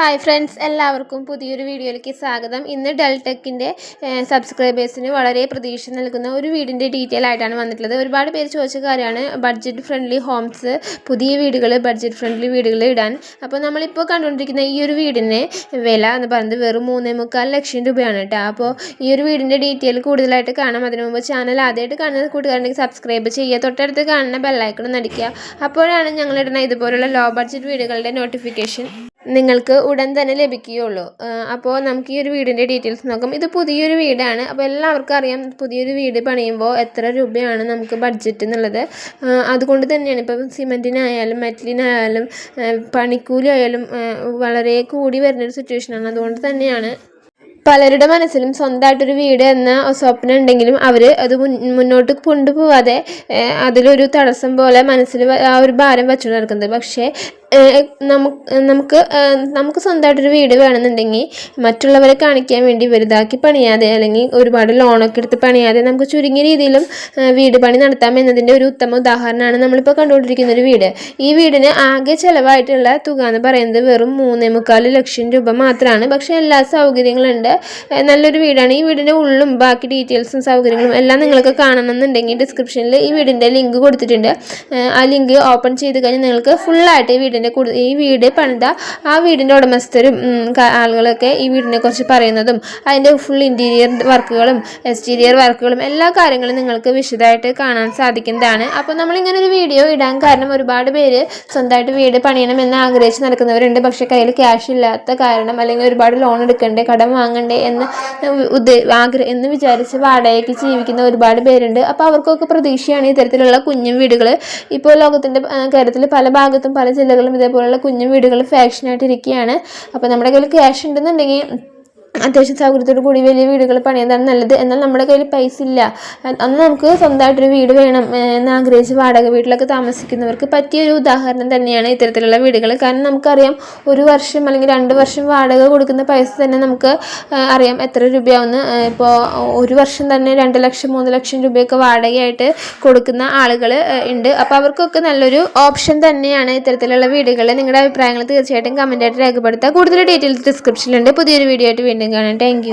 Hi friends എല്ലാവർക്കും പുതിയൊരു വീഡിയോയിലേക്ക് സ്വാഗതം. ഇന്ന് ഡെൽടെക്കിന്റെ സബ്സ്ക്രൈബേഴ്സിന് വളരെ പ്രതീക്ഷ നൽകുന്ന ഒരു വീടിന്റെ ഡീറ്റെയിൽ ആയിട്ടാണ് വന്നിട്ടുള്ളത്. ഒരുപാട് പേര് ചോദിച്ച കാര്യമാണ് ബഡ്ജറ്റ് ഫ്രണ്ട്ലി ഹോംസ് പുതിയ വീടുകൾ ബഡ്ജറ്റ് ഫ്രണ്ട്ലി വീടുകൾ ഇടാൻ. അപ്പോൾ നമ്മളിപ്പോൾ കണ്ടുകൊണ്ടിരിക്കുന്ന ഈ ഒരു വീടിന് വില എന്ന് പറയുന്നത് വെറും മൂന്നേ മുക്കാൽ ലക്ഷം രൂപയാണ് കേട്ടോ. അപ്പോൾ ഈ ഒരു വീടിന്റെ ഡീറ്റെയിൽ കൂടുതലായിട്ട് കാണാം. അതിനു മുമ്പ് ചാനൽ ആദ്യമായിട്ട് കാണുന്ന കൂട്ടുകാരുണ്ടെങ്കിൽ സബ്സ്ക്രൈബ് ചെയ്യുക. തൊട്ടടുത്ത് കാണുന്ന ബെല്ലൈക്കണം നടിക്കുക അപ്പോഴാണ് ഞങ്ങളിടുന്ന ഇതുപോലുള്ള ലോ ബഡ്ജറ്റ് വീടുകളുടെ നോട്ടിഫിക്കേഷൻ നിങ്ങൾക്ക് ഉടൻ തന്നെ ലഭിക്കുകയുള്ളൂ. അപ്പോൾ നമുക്ക് ഈ ഒരു വീടിന്റെ ഡീറ്റെയിൽസ് നോക്കാം. ഇത് പുതിയൊരു വീടാണ്. അപ്പോൾ എല്ലാവർക്കും അറിയാം പുതിയൊരു വീട് പണിയുമ്പോൾ എത്ര രൂപയാണ് നമുക്ക് ബഡ്ജറ്റ് എന്നുള്ളത്. അതുകൊണ്ട് തന്നെയാണ് ഇപ്പം സിമെന്റിനായാലും മെറ്റലിനായാലും പണിക്കൂലി ആയാലും വളരെ കൂടി വരുന്നൊരു സിറ്റുവേഷനാണ് അതുകൊണ്ട് തന്നെയാണ് പലരുടെ മനസ്സിലും സ്വന്തമായിട്ടൊരു വീട് എന്ന സ്വപ്നം ഉണ്ടെങ്കിലും അവർ അത് മുന്നോട്ട് കൊണ്ടുപോവാതെ അതിലൊരു തടസ്സം പോലെ മനസ്സിൽ ആ ഒരു ഭാരം വെച്ചു നടക്കുന്നത്. പക്ഷേ നമുക്ക് നമുക്ക് സ്വന്തമായിട്ടൊരു വീട് വേണമെന്നുണ്ടെങ്കിൽ മറ്റുള്ളവരെ കാണിക്കാൻ വേണ്ടി വലുതാക്കി പണിയാതെ അല്ലെങ്കിൽ ഒരുപാട് ലോണൊക്കെ എടുത്ത് പണിയാതെ നമുക്ക് ചുരുങ്ങിയ രീതിയിലും വീട് പണി നടത്താം എന്നതിന്റെ ഒരു ഉത്തമ ഉദാഹരണമാണ് നമ്മളിപ്പോൾ കണ്ടുകൊണ്ടിരിക്കുന്ന ഒരു വീട്. ഈ വീടിന് ആകെ ചിലവായിട്ടുള്ള തുക എന്ന് പറയുന്നത് വെറും മൂന്നേ മുക്കാൽ ലക്ഷം രൂപ മാത്രമാണ്. പക്ഷേ എല്ലാ സൗകര്യങ്ങളുണ്ട്. നല്ലൊരു വീടാണ്. ഈ വീടിന്റെ ഉള്ളും ബാക്കി ഡീറ്റെയിൽസും സൗകര്യങ്ങളും എല്ലാം നിങ്ങൾക്ക് കാണണമെന്നുണ്ടെങ്കിൽ ഡിസ്ക്രിപ്ഷനിൽ ഈ വീടിന്റെ ലിങ്ക് കൊടുത്തിട്ടുണ്ട്. ആ ലിങ്ക് ഓപ്പൺ ചെയ്ത് കഴിഞ്ഞാൽ നിങ്ങൾക്ക് ഫുള്ളായിട്ട് ഈ വീടിന്റെ ഈ വീട് പണിത ആ വീടിന്റെ ഉടമസ്ഥരും ആളുകളൊക്കെ ഈ വീടിനെ കുറിച്ച് പറയുന്നതും അതിന്റെ ഫുൾ ഇന്റീരിയർ വർക്കുകളും എക്സ്റ്റീരിയർ വർക്കുകളും എല്ലാ കാര്യങ്ങളും നിങ്ങൾക്ക് വിശദമായിട്ട് കാണാൻ സാധിക്കുന്നതാണ്. അപ്പോൾ നമ്മളിങ്ങനെ ഒരു വീഡിയോ ഇടാൻ കാരണം ഒരുപാട് പേര് സ്വന്തമായിട്ട് വീട് പണിയണം എന്ന് ആഗ്രഹിച്ച് നടക്കുന്നവരുണ്ട്. പക്ഷേ കയ്യിൽ ക്യാഷ് ഇല്ലാത്ത കാരണം അല്ലെങ്കിൽ ഒരുപാട് ലോൺ എടുക്കേണ്ടേ കടം വാങ്ങണ്ടേ എന്ന് ഉദ്ദേ ആഗ്രഹം എന്ന് വിചാരിച്ച് വാടകയ്ക്ക് ജീവിക്കുന്ന ഒരുപാട് പേരുണ്ട്. അപ്പോൾ അവർക്കൊക്കെ പ്രതീക്ഷയാണ് ഇത്തരത്തിലുള്ള കുഞ്ഞു വീടുകൾ ഇപ്പോൾ ലോകത്തിന്റെ കാര്യത്തിൽ പല ഭാഗത്തും പല ജില്ലകളും ഇതേപോലുള്ള കുഞ്ഞു വീടുകൾ ഫാഷനായിട്ടിരിക്കുകയാണ് അപ്പോൾ നമ്മുടെ കയ്യിൽ ക്യാഷ് ഉണ്ടെന്നുണ്ടെങ്കിൽ അത്യാവശ്യം സൗകര്യത്തോടു കൂടി വലിയ വീടുകൾ പണിയുന്നതാണ് നല്ലത്. എന്നാൽ നമ്മുടെ കയ്യിൽ പൈസ ഇല്ല. അന്ന് നമുക്ക് സ്വന്തമായിട്ടൊരു വീട് വേണം എന്ന് ആഗ്രഹിച്ച് വാടക വീട്ടിലൊക്കെ താമസിക്കുന്നവർക്ക് പറ്റിയൊരു ഉദാഹരണം തന്നെയാണ് ഇത്തരത്തിലുള്ള വീടുകൾ. കാരണം നമുക്കറിയാം ഒരു വർഷം അല്ലെങ്കിൽ രണ്ട് വർഷം വാടക കൊടുക്കുന്ന പൈസ തന്നെ നമുക്ക് അറിയാം എത്ര രൂപയാവുന്ന. ഇപ്പോൾ ഒരു വർഷം തന്നെ രണ്ട് ലക്ഷം മൂന്ന് ലക്ഷം രൂപയൊക്കെ വാടകയായിട്ട് കൊടുക്കുന്ന ആളുകൾ ഉണ്ട്. അപ്പോൾ അവർക്കൊക്കെ നല്ലൊരു ഓപ്ഷൻ തന്നെയാണ് ഇത്തരത്തിലുള്ള വീടുകൾ നിങ്ങളുടെ അഭിപ്രായങ്ങൾ തീർച്ചയായിട്ടും കമന്റായിട്ട് രേഖപ്പെടുത്തുക. കൂടുതൽ ഡീറ്റെയിൽസ് ഡിസ്ക്രിപ്ഷനിലുണ്ട്. പുതിയൊരു വീഡിയോ ആയിട്ട് വീണ്ടും കാണാം താങ്ക്